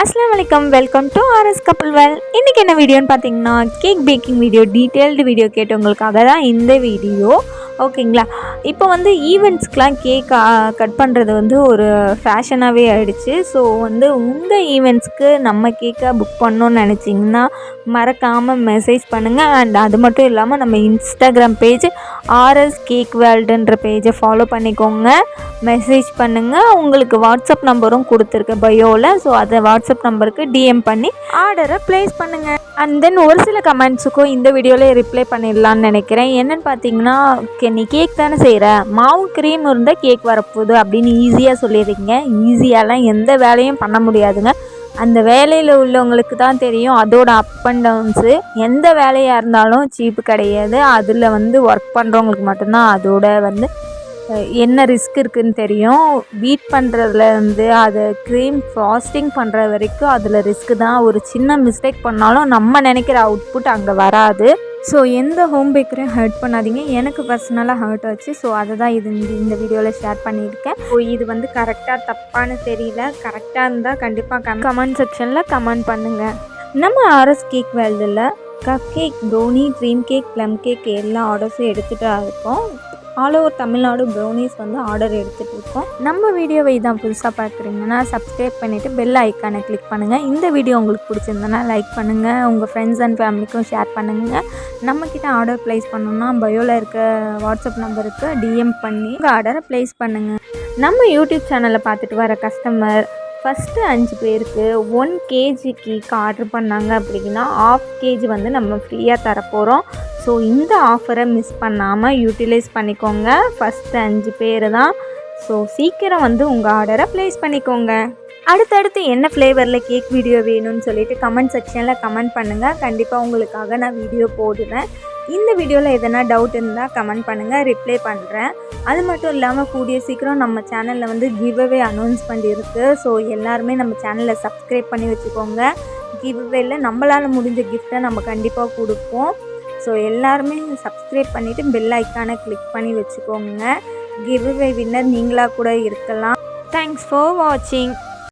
அஸ்லாம் வலைக்கம் welcome to RS கப்பல் வெல் இன்றைக்கி என்ன வீடியோன்னு பார்த்தீங்கன்னா cake baking video detailed video கேட்டவங்களுக்காக தான் இந்த வீடியோ ஓகேங்களா? இப்போ வந்து ஈவெண்ட்ஸ்க்கெலாம் கேக் கட் பண்ணுறது வந்து ஒரு ஃபேஷனாகவே ஆயிடுச்சு. ஸோ வந்து உங்கள் ஈவெண்ட்ஸ்க்கு நம்ம கேக்கை புக் பண்ணோன்னு நினச்சிங்கன்னா மறக்காமல் மெசேஜ் பண்ணுங்கள் அண்ட் அது மட்டும் இல்லாமல் நம்ம இன்ஸ்டாகிராம் பேஜ் ஆர்எஸ் கேக் வேர்ல்டுன்ற பேஜை ஃபாலோ பண்ணிக்கோங்க. மெசேஜ் பண்ணுங்கள் உங்களுக்கு வாட்ஸ்அப் நம்பரும் கொடுத்துருக்கு பயோவில் ஸோ அதை வாட்ஸ்அப் நம்பருக்கு டிஎம் பண்ணி ஆர்டரை ப்ளேஸ் பண்ணுங்கள் அண்ட் தென் ஒரு சில கமெண்ட்ஸுக்கும் இந்த வீடியோவில் ரிப்ளை பண்ணிடலான்னு நினைக்கிறேன். என்னென்னு பார்த்தீங்கன்னா "கே, நீ கேக் தானே செய்கிற மாவு க்ரீம் இருந்தால் கேக் வரப்போகுது அப்படின்னு ஈஸியாக சொல்லிடுறீங்க ஈஸியாலாம் எந்த வேலையும் பண்ண முடியாதுங்க. அந்த வேலையில் உள்ளவங்களுக்கு தான் தெரியும். அதோட அப் அண்ட் டவுன்ஸு எந்த வேலையாக இருந்தாலும் சீப்பு கிடையாது. அதில் வந்து ஒர்க் பண்ணுறவங்களுக்கு மட்டும்தான் அதோட வந்து என்ன ரிஸ்க் இருக்குதுன்னு தெரியும். பீட் பண்ணுறதுலேருந்து அதை க்ரீம் ஃப்ராஸ்டிங் பண்ணுற வரைக்கும் அதில் ரிஸ்க்கு தான். ஒரு சின்ன மிஸ்டேக் பண்ணாலும் நம்ம நினைக்கிற அவுட்புட் அங்கே வராது. ஸோ எந்த ஹோம் பேக்கரையும் ஹர்ட் பண்ணாதீங்க. எனக்கு பர்சனலாக ஹர்ட் ஆச்சு. ஸோ அதை தான் இது இந்த இந்த வீடியோவில் ஷேர் பண்ணியிருக்கேன். ஸோ இது வந்து கரெக்டாக தப்பான்னு தெரியல. கரெக்டாக இருந்தால் கண்டிப்பாக கம் கமெண்ட் செக்ஷனில் கமெண்ட் பண்ணுங்கள் நம்ம RS cake வேல்டில் cup cake brownie cream cake plum cake எல்லா ஆர்டர்ஸும் எடுத்துகிட்டு இருக்கோம். ஆல் ஓவர் தமிழ்நாடு ப்ரௌனிஸ் வந்து ஆர்டர் எடுத்துகிட்டு இருக்கோம் நம்ம வீடியோவை இதான் புதுசாக பார்க்குறீங்கன்னா சப்ஸ்கிரைப் பண்ணிவிட்டு பெல் ஐக்கானை கிளிக் பண்ணுங்கள் இந்த வீடியோ உங்களுக்கு பிடிச்சிருந்தனா லைக் பண்ணுங்கள் உங்கள் ஃப்ரெண்ட்ஸ் அண்ட் ஃபேமிலிக்கும் ஷேர் பண்ணுங்கள் நம்மக்கிட்ட ஆர்டர் ப்ளேஸ் பண்ணணும்னா பயோவில் இருக்க வாட்ஸ்அப் நம்பருக்கு டிஎம் பண்ணி உங்கள் ஆர்டரை ப்ளேஸ் பண்ணுங்கள் நம்ம யூடியூப் சேனலை பார்த்துட்டு வர கஸ்டமர் ஃபஸ்ட்டு அஞ்சு பேருக்கு ஒன் கேஜி கேக் ஆர்டர் பண்ணாங்க அப்படின்னா ஆஃப் கேஜி வந்து நம்ம ஃப்ரீயாக தரப்போகிறோம் ஸோ இந்த ஆஃபரை மிஸ் பண்ணாமல் யூட்டிலைஸ் பண்ணிக்கோங்க. ஃபஸ்ட்டு அஞ்சு பேர் தான். ஸோ சீக்கிரம் வந்து உங்கள் ஆர்டரை ப்ளேஸ் பண்ணிக்கோங்க. அடுத்தடுத்து என்ன ஃப்ளேவரில் கேக் வீடியோ வேணும்னு சொல்லிட்டு கமெண்ட் செக்ஷனில் கமெண்ட் பண்ணுங்கள் கண்டிப்பாக உங்களுக்காக நான் வீடியோ போடுவேன். இந்த வீடியோவில் எதனா டவுட் இருந்தால் கமெண்ட் பண்ணுங்கள் ரிப்ளை பண்ணுறேன் அது மட்டும் இல்லாமல் கூடிய சீக்கிரம் நம்ம சேனலில் வந்து கிவ்அவே அனௌன்ஸ் பண்ணியிருக்கு ஸோ எல்லாருமே நம்ம சேனலை சப்ஸ்கிரைப் பண்ணி வச்சுக்கோங்க. கிவ்அவேல நம்மளால் முடிஞ்ச கிஃப்ட்டை நம்ம கண்டிப்பாக கொடுப்போம். ஸோ எல்லாருமே சப்ஸ்கிரைப் பண்ணிவிட்டு பெல் ஐக்கானை கிளிக் பண்ணி வச்சுக்கோங்க. கிர்வை வின்னர் நீங்களாக கூட இருக்கலாம். தேங்க்ஸ் ஃபார் வாட்சிங்